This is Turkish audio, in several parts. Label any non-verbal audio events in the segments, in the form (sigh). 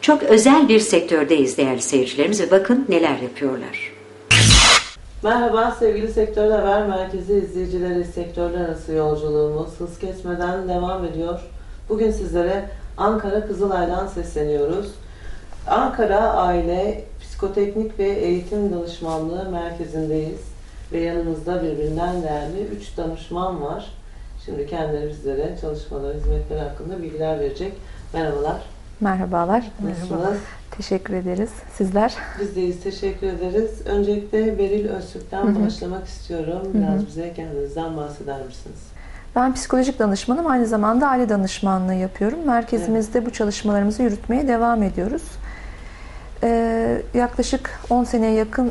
Çok özel bir sektördeyiz değerli seyircilerimiz ve bakın neler yapıyorlar. Merhaba sevgili Sektör Haber Merkezi izleyicileri. Sektörler arası yolculuğumuz hız kesmeden devam ediyor. Bugün sizlere Ankara Kızılay'dan sesleniyoruz. Ankara Aile Psikoteknik ve Eğitim Danışmanlığı Merkezi'ndeyiz. Ve yanımızda birbirinden değerli 3 danışman var. Şimdi kendileri bizlere çalışmaları, hizmetleri hakkında bilgiler verecek. Merhabalar. Merhabalar. Nasılsınız? Teşekkür ederiz. Sizler? Biz deyiz. Teşekkür ederiz. Öncelikle Beril Öztürk'ten başlamak istiyorum. Biraz bize kendinizden bahseder misiniz? Ben psikolojik danışmanım. Aynı zamanda aile danışmanlığı yapıyorum. Merkezimizde bu çalışmalarımızı yürütmeye devam ediyoruz. Ee, yaklaşık 10 seneye yakın e,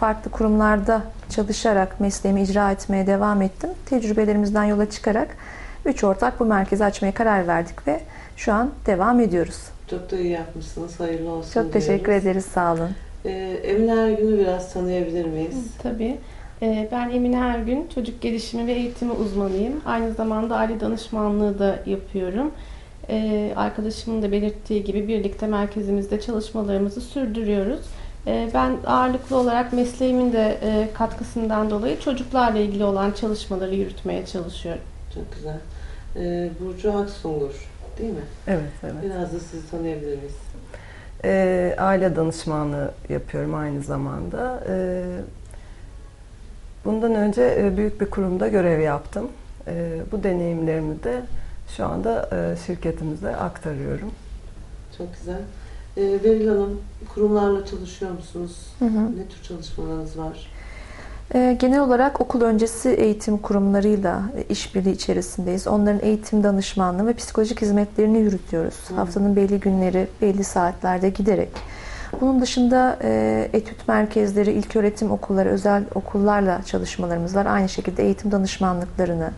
farklı kurumlarda çalışarak mesleğimi icra etmeye devam ettim. Tecrübelerimizden yola çıkarak üç ortak bu merkezi açmaya karar verdik ve şu an devam ediyoruz. Çok da iyi yapmışsınız. Hayırlı olsun Çok teşekkür diyoruz. ederiz. Sağ olun. Ee, Emine Ergün'ü biraz tanıyabilir miyiz? Tabii. Ee, Ben Emine Ergün, çocuk gelişimi ve eğitimi uzmanıyım. Aynı zamanda aile danışmanlığı da yapıyorum. Ee, Arkadaşımın da belirttiği gibi birlikte merkezimizde çalışmalarımızı sürdürüyoruz. Ee, Ben ağırlıklı olarak mesleğimin de e, katkısından dolayı çocuklarla ilgili olan çalışmaları yürütmeye çalışıyorum. Çok güzel. Ee, Burcu Aksungur değil mi? Evet, evet. Biraz da sizi tanıyabilir miyiz? Ee, aile danışmanlığı yapıyorum aynı zamanda. Ee, bundan önce e, büyük bir kurumda görev yaptım. Ee, bu deneyimlerimi de şu anda e, şirketimizde aktarıyorum. Çok güzel. Ee, Beril Hanım, kurumlarla çalışıyor musunuz? Hı hı. Ne tür çalışmalarınız var? Ee, Genel olarak okul öncesi eğitim kurumlarıyla işbirliği içerisindeyiz. Onların eğitim danışmanlığı ve psikolojik hizmetlerini yürütüyoruz. Hı. Haftanın belli günleri, belli saatlerde giderek. Bunun dışında e, etüt merkezleri, ilköğretim okulları, özel okullarla çalışmalarımız var. Aynı şekilde eğitim danışmanlıklarını,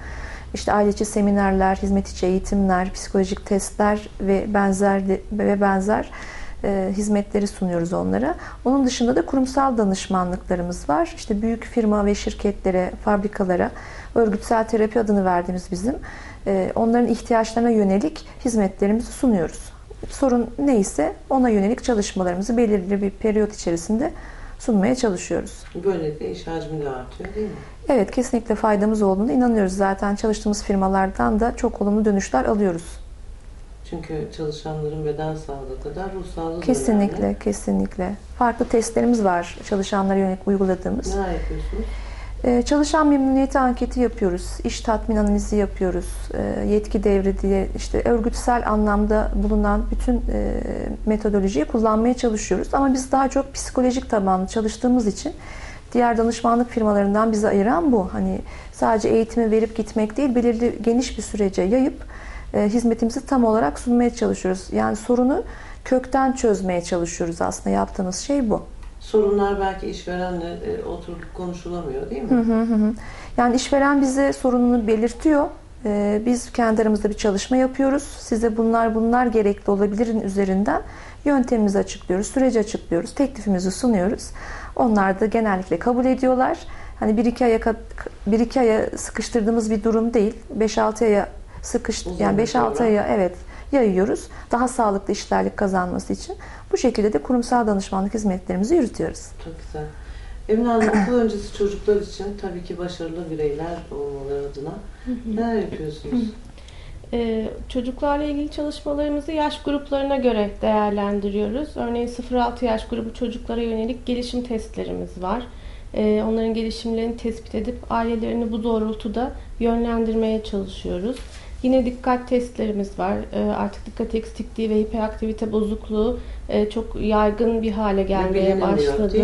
işte aile içi seminerler, hizmet içi eğitimler, psikolojik testler ve benzer ve benzer e, hizmetleri sunuyoruz onlara. Onun dışında da kurumsal danışmanlıklarımız var. İşte büyük firma ve şirketlere, fabrikalara örgütsel terapi adını verdiğimiz bizim e, onların ihtiyaçlarına yönelik hizmetlerimizi sunuyoruz. Sorun neyse ona yönelik çalışmalarımızı belirli bir periyot içerisinde sunmaya çalışıyoruz. Böylelikle iş hacmi de artıyor değil mi? Evet kesinlikle faydamız olduğunu inanıyoruz. Zaten çalıştığımız firmalardan da çok olumlu dönüşler alıyoruz. Çünkü çalışanların beden sağlığı kadar ruh sağlığı Kesinlikle, önemli. kesinlikle. Farklı testlerimiz var çalışanlara yönelik uyguladığımız. Neler yapıyorsunuz? Ee, Çalışan memnuniyeti anketi yapıyoruz, iş tatmin analizi yapıyoruz, Ee, yetki devri diye işte örgütsel anlamda bulunan bütün e, metodolojiyi kullanmaya çalışıyoruz. Ama biz daha çok psikolojik tabanlı çalıştığımız için diğer danışmanlık firmalarından bizi ayıran bu. Hani sadece eğitimi verip gitmek değil, belirli geniş bir sürece yayıp hizmetimizi tam olarak sunmaya çalışıyoruz. Yani sorunu kökten çözmeye çalışıyoruz aslında yaptığımız şey bu. Sorunlar belki işverenle e, oturup konuşulamıyor değil mi? Hı hı hı. Yani işveren bize sorununu belirtiyor. Ee, Biz kendi aramızda bir çalışma yapıyoruz. Size bunlar bunlar gerekli olabilirin üzerinden yöntemimizi açıklıyoruz, süreci açıklıyoruz, teklifimizi sunuyoruz. Onlar da genellikle kabul ediyorlar. Hani bir iki aya bir iki aya sıkıştırdığımız bir durum değil. 5-6 aya sıkış Uzun yani bir 5-6 program. aya evet yayıyoruz. Daha sağlıklı işlerlik kazanması için. Bu şekilde de kurumsal danışmanlık hizmetlerimizi yürütüyoruz. Çok güzel. Emine Hanım okul (clears throat) öncesi çocuklar için tabii ki başarılı bireyler olmaları adına neler yapıyorsunuz? Ee, Çocuklarla ilgili çalışmalarımızı yaş gruplarına göre değerlendiriyoruz. Örneğin 0-6 yaş grubu çocuklara yönelik gelişim testlerimiz var. Ee, Onların gelişimlerini tespit edip ailelerini bu doğrultuda yönlendirmeye çalışıyoruz. Yine dikkat testlerimiz var. Ee, Artık dikkat eksikliği ve hiperaktivite bozukluğu e, çok yaygın bir hale gelmeye başladı.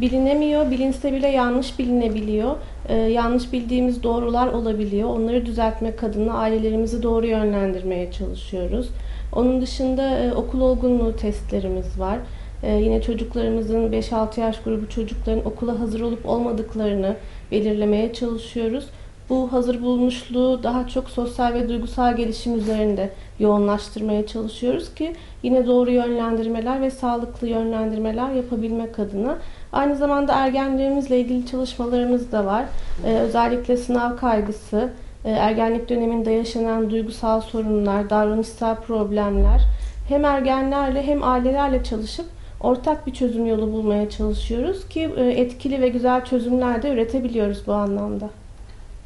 Bilinemiyor, bilinse bile yanlış bilinebiliyor. Ee, yanlış bildiğimiz doğrular olabiliyor. Onları düzeltmek adına ailelerimizi doğru yönlendirmeye çalışıyoruz. Onun dışında e, okul olgunluğu testlerimiz var. Ee, yine çocuklarımızın 5-6 yaş grubu çocukların okula hazır olup olmadıklarını belirlemeye çalışıyoruz. Bu hazır bulunuşluğu daha çok sosyal ve duygusal gelişim üzerinde yoğunlaştırmaya çalışıyoruz ki yine doğru yönlendirmeler ve sağlıklı yönlendirmeler yapabilmek adına. Aynı zamanda ergenlerimizle ilgili çalışmalarımız da var. Ee, özellikle sınav kaygısı, e, ergenlik döneminde yaşanan duygusal sorunlar, davranışsal problemler hem ergenlerle hem ailelerle çalışıp ortak bir çözüm yolu bulmaya çalışıyoruz ki e, etkili ve güzel çözümler de üretebiliyoruz bu anlamda.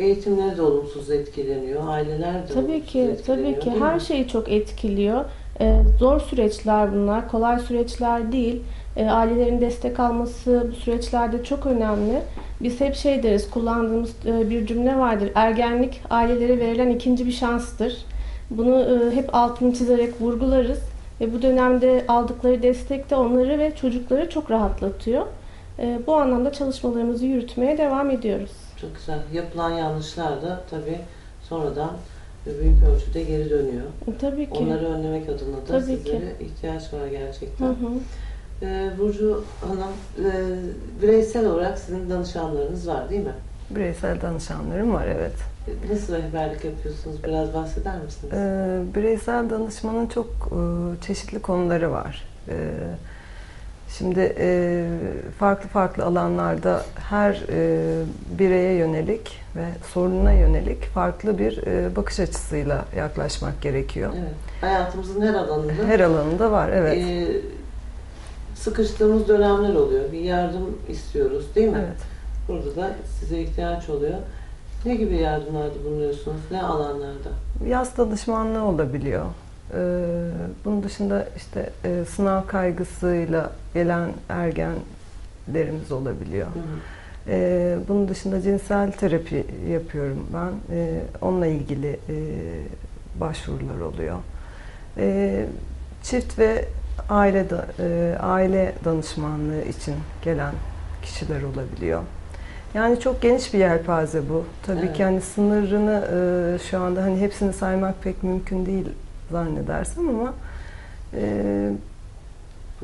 Eğitimler de olumsuz etkileniyor, aileler de Tabii olumsuz ki, etkileniyor, tabii ki değil her mi? şeyi çok etkiliyor. Ee, zor süreçler bunlar, kolay süreçler değil. Ee, ailelerin destek alması bu süreçlerde çok önemli. Biz hep şey deriz, kullandığımız e, bir cümle vardır. Ergenlik ailelere verilen ikinci bir şanstır. Bunu e, hep altını çizerek vurgularız. Ve bu dönemde aldıkları destek de onları ve çocukları çok rahatlatıyor. Ee, bu anlamda çalışmalarımızı yürütmeye devam ediyoruz. Çok güzel. Yapılan yanlışlar da tabii sonradan büyük ölçüde geri dönüyor. Tabii ki. Onları önlemek adına da Tabii ki. sizlere ihtiyaç var gerçekten. Hı hı. Ee, Burcu Hanım, e, bireysel olarak sizin danışanlarınız var değil mi? Bireysel danışanlarım var evet. E, Nasıl rehberlik yapıyorsunuz? Biraz bahseder misiniz? Ee, bireysel danışmanın çok e, çeşitli konuları var. Ee, şimdi e, farklı farklı alanlarda her e, bireye yönelik ve sorununa yönelik farklı bir e, bakış açısıyla yaklaşmak gerekiyor. Evet. Hayatımızın her alanında Her alanında var evet. e, sıkıştığımız dönemler oluyor. Bir yardım istiyoruz değil mi? Evet. Burada da size ihtiyaç oluyor. Ne gibi yardımlarda bulunuyorsunuz? Ne alanlarda? Yaz danışmanlığı olabiliyor. Ee, bunun dışında işte e, sınav kaygısıyla gelen ergenlerimiz olabiliyor. Hı hı. Ee, bunun dışında cinsel terapi yapıyorum ben. Ee, onunla ilgili e, başvurular oluyor. Çift ve aile e, aile danışmanlığı için gelen kişiler olabiliyor. Yani çok geniş bir yelpaze bu. Tabii Evet. ki hani sınırını e, şu anda hani hepsini saymak pek mümkün değil zannedersem ama e,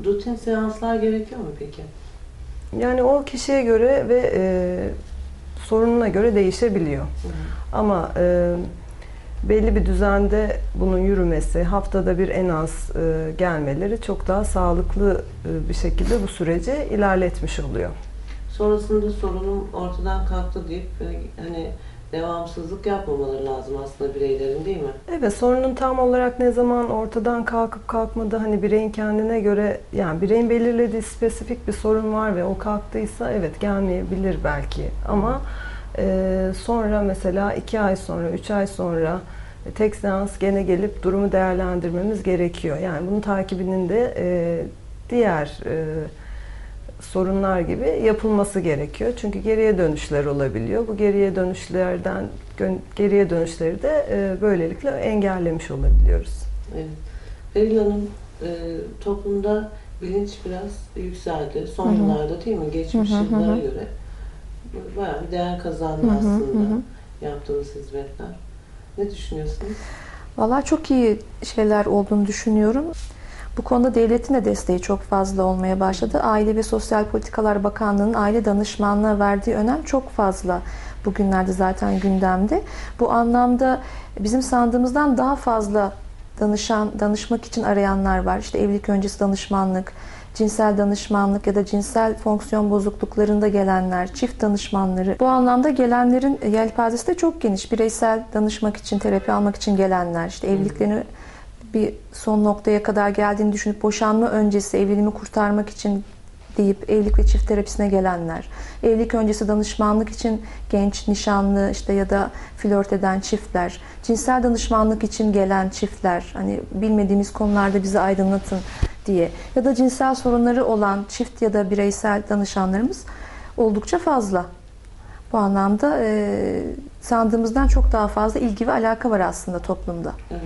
Rutin seanslar gerekiyor mu peki? yani o kişiye göre ve e, sorununa göre değişebiliyor. Hı. Ama e, belli bir düzende bunun yürümesi, haftada bir en az e, gelmeleri çok daha sağlıklı e, bir şekilde bu süreci ilerletmiş oluyor. Sonrasında sorunum ortadan kalktı deyip e, hani devamsızlık yapmamaları lazım aslında bireylerin değil mi? Evet, sorunun tam olarak ne zaman ortadan kalkıp kalkmadığı hani bireyin kendine göre yani bireyin belirlediği spesifik bir sorun var ve o kalktıysa evet gelmeyebilir belki ama e, sonra mesela iki ay sonra, üç ay sonra e, tek seans gene gelip durumu değerlendirmemiz gerekiyor. Yani bunun takibinin de e, diğer e, sorunlar gibi yapılması gerekiyor. Çünkü geriye dönüşler olabiliyor. Bu geriye dönüşlerden geriye dönüşleri de e, böylelikle engellemiş olabiliyoruz. Evet. Beril Hanım, e, toplumda bilinç biraz yükseldi. Son Hı hı. yıllarda değil mi? Geçmiş Hı hı, hı yıllara göre bayağı bir değer kazandı Hı hı, aslında hı hı. yaptığınız hizmetler. Ne düşünüyorsunuz? Vallahi çok iyi şeyler olduğunu düşünüyorum. Bu konuda devletin de desteği çok fazla olmaya başladı. Aile ve Sosyal Politikalar Bakanlığı'nın aile danışmanlığa verdiği önem çok fazla. Bugünlerde zaten gündemde. Bu anlamda bizim sandığımızdan daha fazla danışan, danışmak için arayanlar var. İşte evlilik öncesi danışmanlık, cinsel danışmanlık ya da cinsel fonksiyon bozukluklarında gelenler, çift danışmanları. Bu anlamda gelenlerin yelpazesi de çok geniş. Bireysel danışmak için, terapi almak için gelenler, işte evliliklerini bir son noktaya kadar geldiğini düşünüp boşanma öncesi evliliğimi kurtarmak için deyip evlilik ve çift terapisine gelenler, evlilik öncesi danışmanlık için genç nişanlı işte ya da flört eden çiftler, cinsel danışmanlık için gelen çiftler, hani bilmediğimiz konularda bizi aydınlatın diye ya da cinsel sorunları olan çift ya da bireysel danışanlarımız oldukça fazla. Bu anlamda e, sandığımızdan çok daha fazla ilgi ve alaka var aslında toplumda. Evet.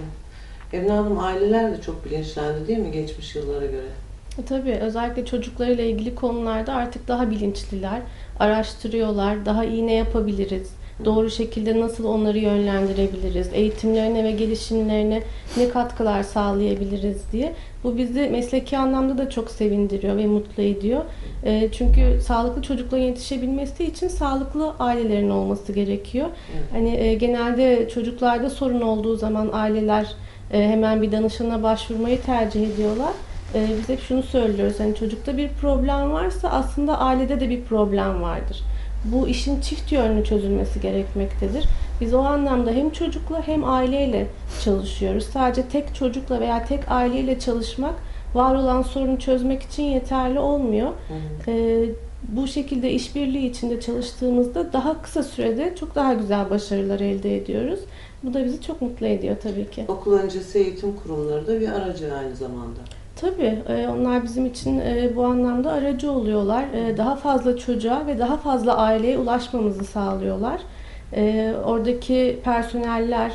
Hanım aileler de çok bilinçlendi değil mi geçmiş yıllara göre? E, Tabii özellikle çocuklarıyla ilgili konularda artık daha bilinçliler, araştırıyorlar, daha iyi ne yapabiliriz, doğru şekilde nasıl onları yönlendirebiliriz, eğitimlerine ve gelişimlerine ne katkılar sağlayabiliriz diye. Bu bizi mesleki anlamda da çok sevindiriyor ve mutlu ediyor. E, Çünkü sağlıklı çocukların yetişebilmesi için sağlıklı ailelerin olması gerekiyor. Evet. Hani e, genelde çocuklarda sorun olduğu zaman aileler hemen bir danışana başvurmayı tercih ediyorlar. E, biz hep şunu söylüyoruz. Hani çocukta bir problem varsa aslında ailede de bir problem vardır. Bu işin çift yönlü çözülmesi gerekmektedir. Biz o anlamda hem çocukla hem aileyle çalışıyoruz. Sadece tek çocukla veya tek aileyle çalışmak var olan sorunu çözmek için yeterli olmuyor. Ee, bu şekilde işbirliği içinde çalıştığımızda daha kısa sürede çok daha güzel başarılar elde ediyoruz. Bu da bizi çok mutlu ediyor tabii ki. Okul öncesi eğitim kurumları da bir aracı aynı zamanda. Tabii e, onlar bizim için e, bu anlamda aracı oluyorlar. E, Daha fazla çocuğa ve daha fazla aileye ulaşmamızı sağlıyorlar. Oradaki personeller,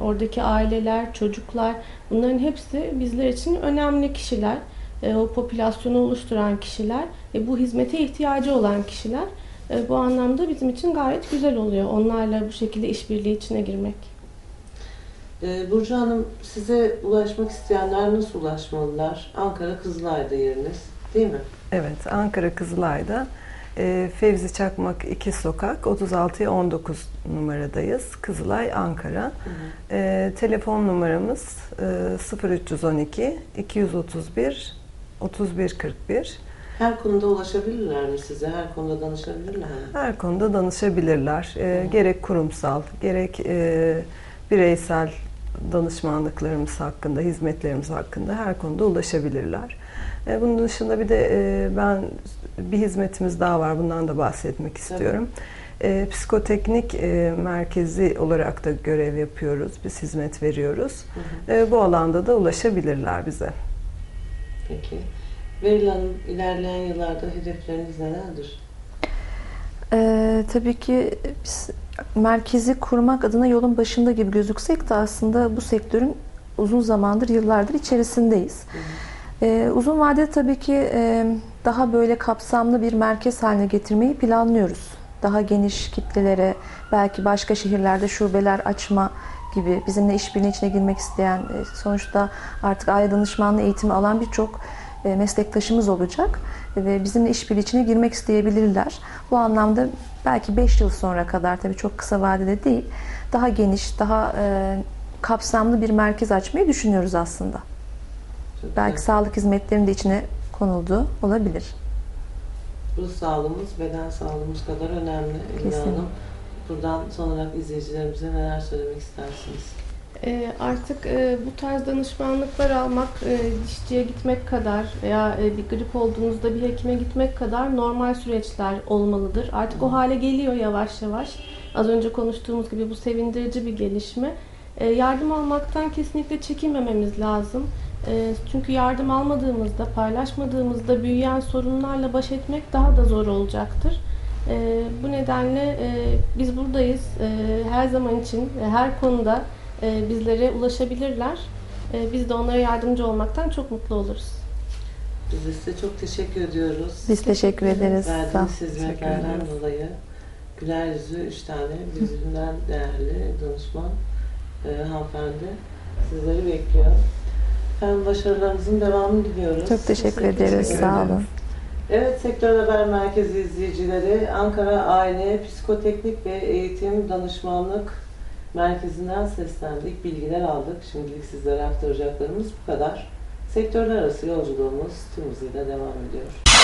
oradaki aileler, çocuklar bunların hepsi bizler için önemli kişiler. O popülasyonu oluşturan kişiler ve bu hizmete ihtiyacı olan kişiler. Bu anlamda bizim için gayet güzel oluyor onlarla bu şekilde işbirliği içine girmek. Ee, Burcu Hanım size ulaşmak isteyenler nasıl ulaşmalılar? Ankara Kızılay'da yeriniz değil mi? Evet, Ankara Kızılay'da e, Fevzi Çakmak 2 Sokak 36'ya 19 numaradayız. Kızılay, Ankara. E, telefon numaramız e, 0312 231 3141. Her konuda ulaşabilirler mi size? Her konuda danışabilirler mi? Her konuda danışabilirler. E, gerek kurumsal, gerek e, bireysel danışmanlıklarımız hakkında, hizmetlerimiz hakkında her konuda ulaşabilirler. E, bunun dışında bir de e, ben bir hizmetimiz daha var. Bundan da bahsetmek istiyorum. E, psikoteknik e, merkezi olarak da görev yapıyoruz. Biz hizmet veriyoruz. E, bu alanda da ulaşabilirler bize. Peki. Beril Hanım ilerleyen yıllarda hedefleriniz nelerdir? Ee, tabii ki biz merkezi kurmak adına yolun başında gibi gözüksek de aslında bu sektörün uzun zamandır, yıllardır içerisindeyiz. Ee, uzun vadede tabii ki e, daha böyle kapsamlı bir merkez haline getirmeyi planlıyoruz. Daha geniş kitlelere, belki başka şehirlerde şubeler açma gibi bizimle işbirliği içine girmek isteyen, e, sonuçta artık aile danışmanlığı eğitimi alan birçok meslektaşımız olacak ve bizimle işbirliği içine girmek isteyebilirler. Bu anlamda belki 5 yıl sonra kadar tabii çok kısa vadede değil, daha geniş, daha e, kapsamlı bir merkez açmayı düşünüyoruz aslında. Çok Belki güzel. sağlık hizmetlerinin de içine konulduğu olabilir. Ruh sağlığımız beden sağlığımız kadar önemli Kesinlikle. Buradan son olarak izleyicilerimize neler söylemek istersiniz? Ee, Artık e, bu tarz danışmanlıklar almak, e, dişçiye gitmek kadar veya e, bir grip olduğunuzda bir hekime gitmek kadar normal süreçler olmalıdır. Artık o hale geliyor yavaş yavaş. Az önce konuştuğumuz gibi bu sevindirici bir gelişme. E, Yardım almaktan kesinlikle çekinmememiz lazım. E, Çünkü yardım almadığımızda, paylaşmadığımızda büyüyen sorunlarla baş etmek daha da zor olacaktır. E, Bu nedenle e, biz buradayız. E, Her zaman için, e, her konuda e, bizlere ulaşabilirler. E, Biz de onlara yardımcı olmaktan çok mutlu oluruz. Biz de size çok teşekkür ediyoruz. Biz teşekkür ederiz. Verdiğiniz Teşekkür hizmetlerden dolayı güler yüzlü üç tane birbirinden değerli danışman e, hanımefendi sizleri bekliyor. Efendim başarılarınızın devamını diliyoruz. Çok teşekkür Teşekkür ederiz. ederiz. Sağ olun. Evet, Sektör Haber Merkezi izleyicileri Ankara Aile Psikoteknik ve Eğitim Danışmanlık Merkezi'nden seslendik, bilgiler aldık. Şimdilik sizlere aktaracaklarımız bu kadar. Sektörler arası yolculuğumuz tüm hızıyla devam ediyor.